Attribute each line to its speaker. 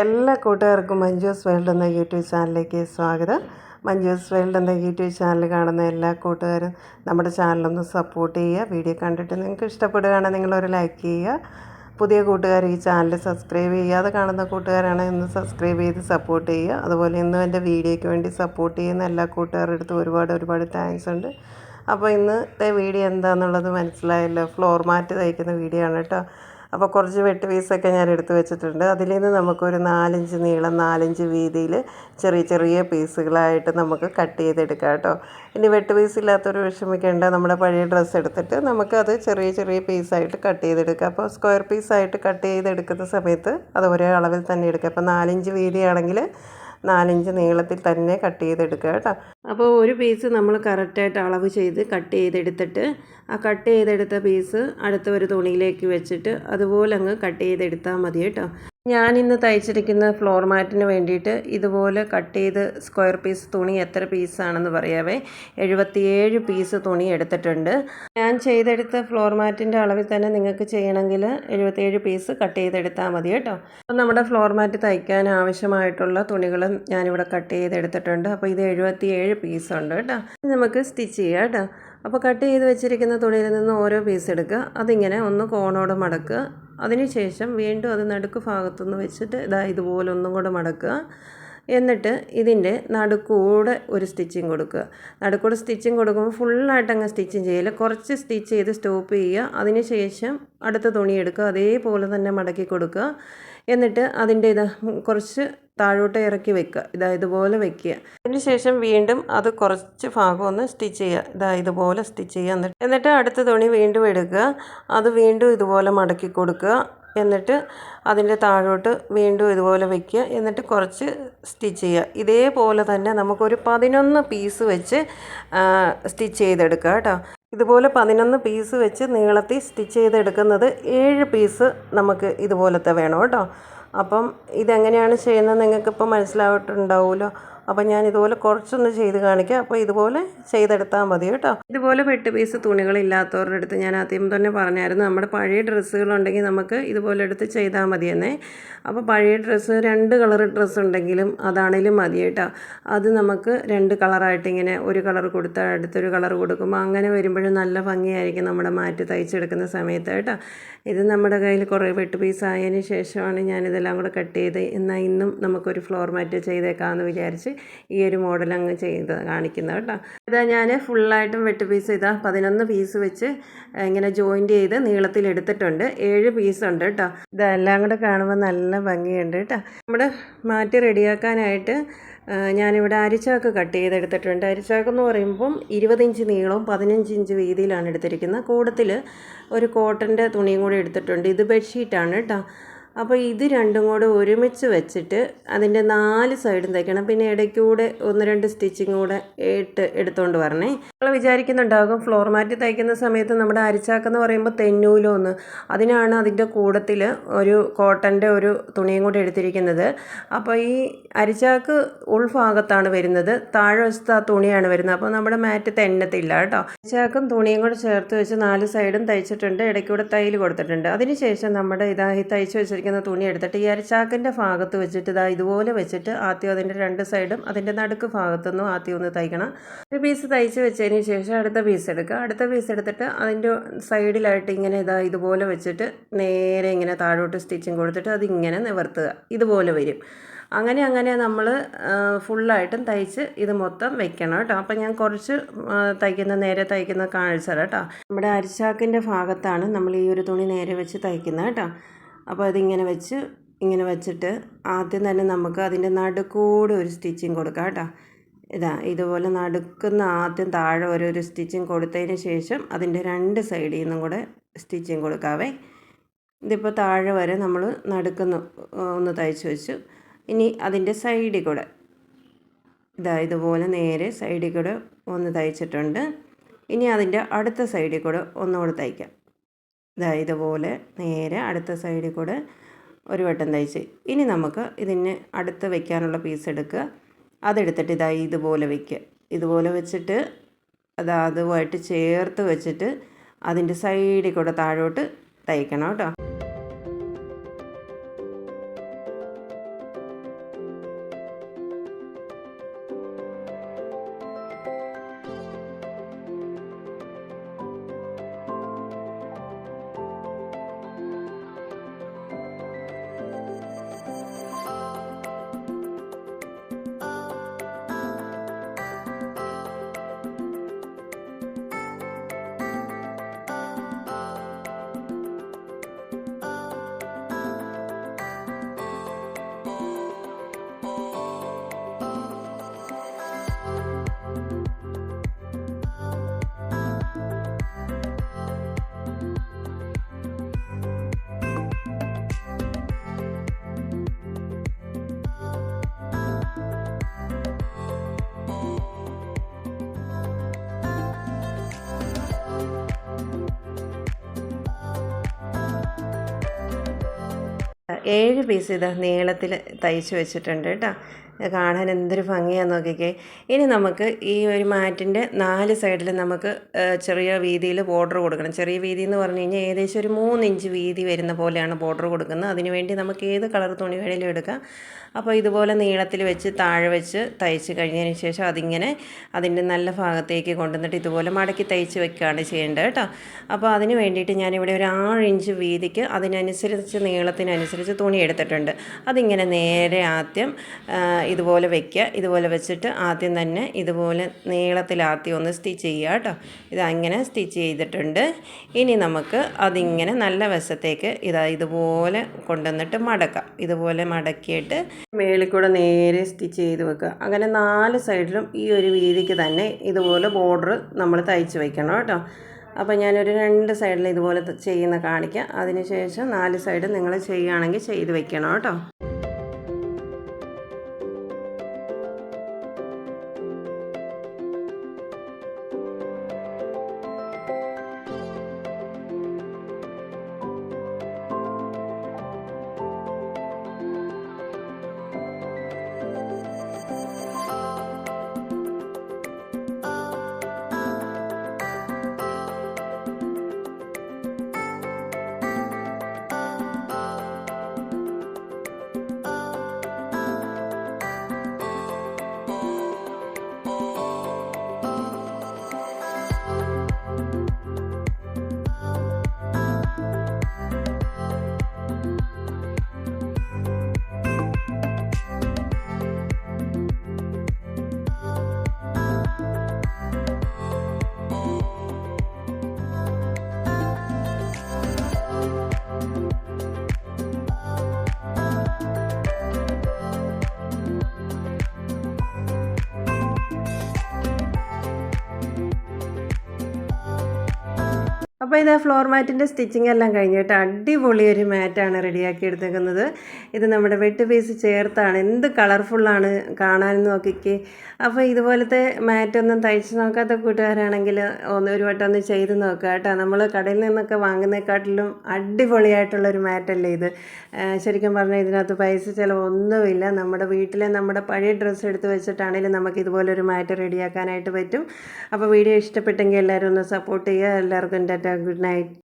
Speaker 1: എല്ലാ കൂട്ടുകാർക്കും മഞ്ജുസ് വേൾഡ് എന്ന യൂട്യൂബ് ചാനലിലേക്ക് സ്വാഗതം. മഞ്ജുസ് വേൾഡ് എന്ന യൂട്യൂബ് ചാനൽ കാണുന്ന എല്ലാ കൂട്ടുകാരും നമ്മുടെ ചാനലൊന്ന് സപ്പോർട്ട് ചെയ്യുക. വീഡിയോ കണ്ടിട്ട് നിങ്ങൾക്ക് ഇഷ്ടപ്പെടുകയാണെങ്കിൽ നിങ്ങളൊരു ലൈക്ക് ചെയ്യുക. പുതിയ കൂട്ടുകാർ ഈ ചാനൽ സബ്സ്ക്രൈബ് ചെയ്യാതെ കാണുന്ന കൂട്ടുകാരാണെങ്കിൽ ഇന്ന് സബ്സ്ക്രൈബ് ചെയ്ത് സപ്പോർട്ട് ചെയ്യുക. അതുപോലെ ഇന്നും എന്റെ വീഡിയോയ്ക്ക് വേണ്ടി സപ്പോർട്ട് ചെയ്യുന്ന എല്ലാ കൂട്ടുകാരുടെ അടുത്തും ഒരുപാട് ഒരുപാട് താങ്ക്സ് ഉണ്ട്. അപ്പോൾ ഇന്നത്തെ വീഡിയോ എന്താണെന്നുള്ളത് മനസ്സിലായല്ലോ. ഫ്ലോർ മാറ്റ് തയ്ക്കുന്ന വീഡിയോ ആണ് കേട്ടോ. അപ്പോൾ കുറച്ച് വെട്ട് പീസൊക്കെ ഞാൻ എടുത്ത് വെച്ചിട്ടുണ്ട്. അതിൽ നിന്ന് നമുക്കൊരു നാലഞ്ച് നീളം നാലഞ്ച് വീതിയിൽ ചെറിയ ചെറിയ പീസുകളായിട്ട് നമുക്ക് കട്ട് ചെയ്തെടുക്കാം കേട്ടോ. ഇനി വെട്ട് പീസ് ഇല്ലാത്തൊരു വിഷമിക്കേണ്ട. നമ്മുടെ പഴയ ഡ്രസ്സ് എടുത്തിട്ട് നമുക്കത് ചെറിയ ചെറിയ പീസായിട്ട് കട്ട് ചെയ്തെടുക്കാം. അപ്പോൾ സ്ക്വയർ പീസായിട്ട് കട്ട് ചെയ്തെടുക്കുന്ന സമയത്ത് അത് ഒരേ അളവിൽ തന്നെ എടുക്കുക അപ്പോൾ നാലഞ്ച് വീതിയാണെങ്കിൽ നാലിഞ്ച് നീളത്തിൽ തന്നെ കട്ട് ചെയ്തെടുക്കുക കേട്ടോ. അപ്പോൾ ഒരു പീസ് നമ്മൾ കറക്റ്റായിട്ട് അളവ് ചെയ്ത് കട്ട് ചെയ്തെടുത്തിട്ട് ആ കട്ട് ചെയ്തെടുത്ത പീസ് അടുത്ത ഒരു തുണിയിലേക്ക് വെച്ചിട്ട് അതുപോലെ അങ്ങ് കട്ട് ചെയ്തെടുത്താൽ മതി കേട്ടോ. ഞാൻ ഇന്ന് തയ്ച്ചിരിക്കുന്ന ഫ്ലോർ മാറ്റിന് വേണ്ടിയിട്ട് ഇതുപോലെ കട്ട് ചെയ്ത് സ്ക്വയർ പീസ് തുണി എത്ര പീസാണെന്ന് പറയാവേ. എഴുപത്തിയേഴ് പീസ് തുണി എടുത്തിട്ടുണ്ട്. ഞാൻ ചെയ്തെടുത്ത ഫ്ലോർ മാറ്റിന്റെ അളവിൽ തന്നെ നിങ്ങൾക്ക് ചെയ്യണമെങ്കിൽ എഴുപത്തിയേഴ് പീസ് കട്ട് ചെയ്തെടുത്താൽ മതി കേട്ടോ. അപ്പോൾ നമ്മുടെ ഫ്ലോർ മാറ്റ് തയ്ക്കാൻ ആവശ്യമായിട്ടുള്ള തുണികൾ ഞാനിവിടെ കട്ട് ചെയ്തെടുത്തിട്ടുണ്ട്. അപ്പോൾ ഇത് എഴുപത്തിയേഴ് പീസ് ഉണ്ട് കേട്ടോ. നമുക്ക് സ്റ്റിച്ച് ചെയ്യാം കേട്ടോ. അപ്പോൾ കട്ട് ചെയ്ത് വെച്ചിരിക്കുന്ന തുണിയിൽ നിന്ന് ഓരോ പീസ് എടുക്കുക. അതിങ്ങനെ ഒന്ന് കോണോട് മടക്കുക. അതിനുശേഷം വീണ്ടും അത് നടുക്ക് ഭാഗത്തുനിന്ന് വെച്ചിട്ട് ഇതാ ഇതുപോലെ ഒന്നും കൂടെ മടക്കുക. എന്നിട്ട് ഇതിന്റെ നടുക്കൂടെ ഒരു സ്റ്റിച്ചിങ് കൊടുക്കുക. നടുക്കൂടെ സ്റ്റിച്ചിങ് കൊടുക്കുമ്പോൾ ഫുള്ളായിട്ട് അങ്ങ് സ്റ്റിച്ചിങ് ചെയ്യില്ല കുറച്ച് സ്റ്റിച്ച് ചെയ്ത് സ്റ്റോപ്പ് ചെയ്യുക. അതിനുശേഷം അടുത്ത തുണി എടുക്കുക. അതേപോലെ തന്നെ മടക്കി കൊടുക്കുക. എന്നിട്ട് അതിന്റെ ഇത് കുറച്ച് താഴോട്ട് ഇറക്കി വെക്കുക. ഇതാ ഇതുപോലെ വെക്കുക. അതിനുശേഷം വീണ്ടും അത് കുറച്ച് ഭാഗം ഒന്ന് സ്റ്റിച്ച് ചെയ്യുക. ഇതാ ഇതുപോലെ സ്റ്റിച്ച് ചെയ്യുക. എന്നിട്ട് എന്നിട്ട് അടുത്ത തുണി വീണ്ടും എടുക്കുക. അത് വീണ്ടും ഇതുപോലെ മടക്കി കൊടുക്കുക. എന്നിട്ട് അതിന്റെ താഴോട്ട് വീണ്ടും ഇതുപോലെ വയ്ക്കുക എന്നിട്ട് കുറച്ച് സ്റ്റിച്ച് ചെയ്യുക. ഇതേപോലെ തന്നെ നമുക്കൊരു പതിനൊന്ന് പീസ് വെച്ച് സ്റ്റിച്ച് ചെയ്തെടുക്കുക കേട്ടോ. ഇതുപോലെ പതിനൊന്ന് പീസ് വെച്ച് നീളത്തിൽ സ്റ്റിച്ച് ചെയ്തെടുക്കുന്നത് ഏഴ് പീസ് നമുക്ക് ഇതുപോലത്തെ വേണം കേട്ടോ. അപ്പം ഇതെങ്ങനെയാണ് ചെയ്യുന്നത് നിങ്ങൾക്കിപ്പോൾ മനസ്സിലായിട്ടുണ്ടാവുമല്ലോ. അപ്പം ഞാൻ ഇതുപോലെ കുറച്ചൊന്ന് ചെയ്ത് കാണിക്കാം. അപ്പോൾ ഇതുപോലെ ചെയ്തെടുത്താൽ മതി കേട്ടോ. ഇതുപോലെ വെട്ട് പീസ് തുണികളില്ലാത്തവരുടെ അടുത്ത് ഞാൻ ആദ്യം തന്നെ പറഞ്ഞായിരുന്നു നമ്മുടെ പഴയ ഡ്രസ്സുകളുണ്ടെങ്കിൽ നമുക്ക് ഇതുപോലെ എടുത്ത് ചെയ്താൽ മതി എന്നേ. അപ്പോൾ പഴയ ഡ്രസ്സ് രണ്ട് കളർ ഡ്രസ്സ് ഉണ്ടെങ്കിലും അതാണേലും മതി കേട്ടോ. അത് നമുക്ക് രണ്ട് കളറായിട്ട് ഇങ്ങനെ ഒരു കളർ കൊടുത്താൽ അടുത്തൊരു കളർ കൊടുക്കുമ്പോൾ അങ്ങനെ വരുമ്പോഴും നല്ല ഭംഗിയായിരിക്കും നമ്മുടെ മാറ്റി തയ്ച്ചെടുക്കുന്ന സമയത്ത് കേട്ടോ. ഇത് നമ്മുടെ കയ്യിൽ കുറേ വെട്ട് പീസ് ആയതിന് ശേഷമാണ് ഞാനിതെല്ലാം കൂടെ കട്ട് ചെയ്ത് എന്നാൽ ഇന്നും നമുക്കൊരു ഫ്ലോർ മാറ്റ് ചെയ്തേക്കാമെന്ന് വിചാരിച്ച് ഈ ഒരു മോഡൽ അങ്ങ് ചെയ്ത് കാണിക്കുന്നത് കേട്ടോ. ഇതാ ഞാൻ ഫുള്ളായിട്ടും വെട്ട് പീസ് ഇതാ പതിനൊന്ന് പീസ് വെച്ച് ഇങ്ങനെ ജോയിന്റ് ചെയ്ത് നീളത്തിൽ എടുത്തിട്ടുണ്ട്. ഏഴ് പീസ് ഉണ്ട് കേട്ടോ. ഇതെല്ലാം കൂടെ കാണുമ്പോൾ നല്ല ഭംഗിയുണ്ട് കേട്ടോ. നമ്മുടെ മാറ്റി റെഡിയാക്കാനായിട്ട് ഞാനിവിടെ അരിച്ചാക്ക് കട്ട് ചെയ്തെടുത്തിട്ടുണ്ട്. അരിച്ചാക്ക് എന്ന് പറയുമ്പം ഇരുപത് ഇഞ്ച് നീളവും പതിനഞ്ച് ഇഞ്ച് വീതിയിലാണ് എടുത്തിരിക്കുന്നത്. കൂടത്തിൽ ഒരു കോട്ടന്റെ തുണിയും കൂടി എടുത്തിട്ടുണ്ട്. ഇത് ബെഡ്ഷീറ്റാണ് കേട്ടോ. അപ്പോൾ ഇത് രണ്ടും കൂടെ ഒരുമിച്ച് വെച്ചിട്ട് അതിന്റെ നാല് സൈഡും തയ്ക്കണം. പിന്നെ ഇടയ്ക്കൂടെ ഒന്ന് രണ്ട് സ്റ്റിച്ചിങ് കൂടെ ഇട്ട് എടുത്തുകൊണ്ട് വരണേ. നമ്മൾ വിചാരിക്കുന്നുണ്ടാകും ഫ്ലോർ മാറ്റ് തയ്ക്കുന്ന സമയത്ത് നമ്മുടെ അരിച്ചാക്കെന്ന് പറയുമ്പോൾ തെന്നൂലോ ഒന്ന്. അതിനാണ് അതിന്റെ കൂടത്തിൽ ഒരു കോട്ടന്റെ ഒരു തുണിയും കൂടെ എടുത്തിരിക്കുന്നത്. അപ്പോൾ ഈ അരിച്ചാക്ക് ഉൾഭാഗത്താണ് വരുന്നത്. താഴെ വശത്ത് ആ തുണിയാണ് വരുന്നത്. അപ്പോൾ നമ്മുടെ മാറ്റ് തെന്നത്തില്ല കേട്ടോ. അരിച്ചാക്കും തുണിയും കൂടെ ചേർത്ത് വെച്ച് നാല് സൈഡും തയ്ച്ചിട്ടുണ്ട്. ഇടയ്ക്കൂടെ തയ്യൽ കൊടുത്തിട്ടുണ്ട്. അതിനുശേഷം നമ്മുടെ ഇതാ ഈ തയ്ച്ച് വെച്ചിരിക്കുന്ന വെച്ചിരിക്കുന്ന തുണി എടുത്തിട്ട് ഈ അരച്ചാക്കിന്റെ ഭാഗത്ത് വെച്ചിട്ട് ഇതാ ഇതുപോലെ വെച്ചിട്ട് ആദ്യം അതിന്റെ രണ്ട് സൈഡും അതിന്റെ നടുക്ക് ഭാഗത്തുനിന്നും ആദ്യം ഒന്ന് തയ്ക്കണം. ഒരു പീസ് തയ്ച്ച് വെച്ചതിന് ശേഷം അടുത്ത പീസ് എടുക്കുക. അടുത്ത പീസ് എടുത്തിട്ട് അതിന്റെ സൈഡിലായിട്ട് ഇങ്ങനെ ഇതാ ഇതുപോലെ വെച്ചിട്ട് നേരെ ഇങ്ങനെ താഴോട്ട് സ്റ്റിച്ചിങ് കൊടുത്തിട്ട് അതിങ്ങനെ നിവർത്തുക. ഇതുപോലെ വരും. അങ്ങനെ അങ്ങനെ നമ്മൾ ഫുള്ളായിട്ടും തയ്ച്ച് ഇത് മൊത്തം വെക്കണം കേട്ടോ. അപ്പം ഞാൻ കുറച്ച് തയ്ക്കുന്ന നേരെ തയ്ക്കുന്ന കാഴ്ച കേട്ടോ. നമ്മുടെ അരിച്ചാക്കിന്റെ ഭാഗത്താണ് നമ്മൾ ഈ ഒരു തുണി നേരെ വെച്ച് തയ്ക്കുന്നത് കേട്ടോ. അപ്പോൾ അതിങ്ങനെ വെച്ച് ഇങ്ങനെ വെച്ചിട്ട് ആദ്യം തന്നെ നമുക്ക് അതിന്റെ നടുക്കൂടെ ഒരു സ്റ്റിച്ചിങ് കൊടുക്കാം കേട്ടോ. ഇതാ ഇതുപോലെ നടുക്കുന്ന ആദ്യം താഴെ ഒരു സ്റ്റിച്ചിങ് കൊടുത്തതിന് ശേഷം അതിന്റെ രണ്ട് സൈഡിൽ നിന്നും കൂടെ സ്റ്റിച്ചിങ് കൊടുക്കാവേ. ഇതിപ്പോൾ താഴെ വരെ നമ്മൾ നടുക്കുന്ന ഒന്ന് തയ്ച്ച് വെച്ചു. ഇനി അതിന്റെ സൈഡിൽ കൂടെ ഇതാ ഇതുപോലെ നേരെ സൈഡിൽ കൂടെ ഒന്ന് തയ്ച്ചിട്ടുണ്ട്. ഇനി അതിന്റെ അടുത്ത സൈഡിൽ കൂടെ ഒന്നുകൂടെ തയ്ക്കാം. ഇതാ ഇതുപോലെ നേരെ അടുത്ത സൈഡിൽ കൂടെ ഒരു വട്ടം തയ്ച്ച്. ഇനി നമുക്ക് ഇതിന് അടുത്ത് വെക്കാനുള്ള പീസ് എടുക്കുക. അതെടുത്തിട്ട് ഇതാ ഇതുപോലെ വെക്കുക. ഇതുപോലെ വെച്ചിട്ട് അത് അതുമായിട്ട് ചേർത്ത് വെച്ചിട്ട് അതിന്റെ സൈഡിൽ കൂടെ താഴോട്ട് തയ്ക്കണം കേട്ടോ. ഏഴ് പീസ് ഇത് നീളത്തിൽ തയ്ച്ച് വെച്ചിട്ടുണ്ട് കേട്ടോ. കാണാൻ എന്തൊരു ഭംഗിയാന്ന് നോക്കിക്കേ. ഇനി നമുക്ക് ഈ ഒരു മാറ്റിന്റെ നാല് സൈഡിൽ നമുക്ക് ചെറിയ വീതിയിൽ ബോർഡർ കൊടുക്കണം. ചെറിയ വീതി എന്ന് പറഞ്ഞു കഴിഞ്ഞാൽ ഏകദേശം ഒരു മൂന്ന് ഇഞ്ച് വീതി വരുന്ന പോലെയാണ് ബോർഡർ കൊടുക്കുന്നത്. അതിനുവേണ്ടി നമുക്ക് ഏത് കളർ തുണി വേണേലും എടുക്കാം. അപ്പോൾ ഇതുപോലെ നീളത്തിൽ വെച്ച് താഴെ വെച്ച് തയ്ച്ച് കഴിഞ്ഞതിന് ശേഷം അതിങ്ങനെ അതിന്റെ നല്ല ഭാഗത്തേക്ക് കൊണ്ടുവന്നിട്ട് ഇതുപോലെ മടക്കി തയ്ച്ച് വെക്കുകയാണ് ചെയ്യേണ്ടത് കേട്ടോ. അപ്പോൾ അതിന് വേണ്ടിയിട്ട് ഞാനിവിടെ ഒരു ആറ് ഇഞ്ച് വീതിക്ക് അതിനനുസരിച്ച് നീളത്തിനനുസരിച്ച് തുണി എടുത്തിട്ടുണ്ട്. അതിങ്ങനെ നേരെ ആദ്യം ഇതുപോലെ വെക്കുക. ഇതുപോലെ വെച്ചിട്ട് ആദ്യം തന്നെ ഇതുപോലെ നീളത്തിൽ ആദ്യം ഒന്ന് സ്റ്റിച്ച് ചെയ്യുക കേട്ടോ. ഇത് അങ്ങനെ സ്റ്റിച്ച് ചെയ്തിട്ടുണ്ട്. ഇനി നമുക്ക് അതിങ്ങനെ നല്ല വശത്തേക്ക് ഇതാ ഇതുപോലെ കൊണ്ടുവന്നിട്ട് മടക്കാം. ഇതുപോലെ മടക്കിയിട്ട് മേളിൽ കൂടെ നേരെ സ്റ്റിച്ച് ചെയ്ത് വെക്കുക. അങ്ങനെ നാല് സൈഡിലും ഈ ഒരു വീതിക്ക് തന്നെ ഇതുപോലെ ബോർഡർ നമ്മൾ തയ്ച്ച് വയ്ക്കണം കേട്ടോ. അപ്പോൾ ഞാനൊരു രണ്ട് സൈഡിൽ ഇതുപോലെ ചെയ്യുന്ന കാണിക്കാം. അതിനുശേഷം നാല് സൈഡ് നിങ്ങൾ ചെയ്യുകയാണെങ്കിൽ ചെയ്ത് വെക്കണം കേട്ടോ. അപ്പോൾ ഇത് ഫ്ലോർ മാറ്റിന്റെ സ്റ്റിച്ചിങ് എല്ലാം കഴിഞ്ഞിട്ട് അടിപൊളി ഒരു മാറ്റാണ് റെഡിയാക്കി എടുത്തേക്കുന്നത്. ഇത് നമ്മുടെ വെട്ട് പീസ് ചേർത്താണ്. എന്ത് കളർഫുള്ളാണ് കാണാൻ നോക്കിക്കേ. അപ്പോൾ ഇതുപോലത്തെ മാറ്റൊന്നും തയ്ച്ച് നോക്കാത്ത കൂട്ടുകാരാണെങ്കിൽ ഒന്ന് ഒരു വട്ടം ഒന്ന് ചെയ്ത് നോക്കുക കേട്ടോ. നമ്മൾ കടയിൽ നിന്നൊക്കെ വാങ്ങുന്നേക്കാട്ടിലും അടിപൊളിയായിട്ടുള്ളൊരു മാറ്റല്ലേ ഇത്. ശരിക്കും പറഞ്ഞാൽ ഇതിനകത്ത് പൈസ ചിലവൊന്നുമില്ല. നമ്മുടെ വീട്ടിലെ നമ്മുടെ പഴയ ഡ്രസ്സ് എടുത്ത് വെച്ചിട്ടാണെങ്കിലും നമുക്ക് ഇതുപോലൊരു മാറ്റ് റെഡിയാക്കാനായിട്ട് പറ്റും. അപ്പോൾ വീഡിയോ ഇഷ്ടപ്പെട്ടെങ്കിൽ എല്ലാവരും ഒന്ന് സപ്പോർട്ട് ചെയ്യുക. എല്ലാവർക്കും ടാറ്റ grenade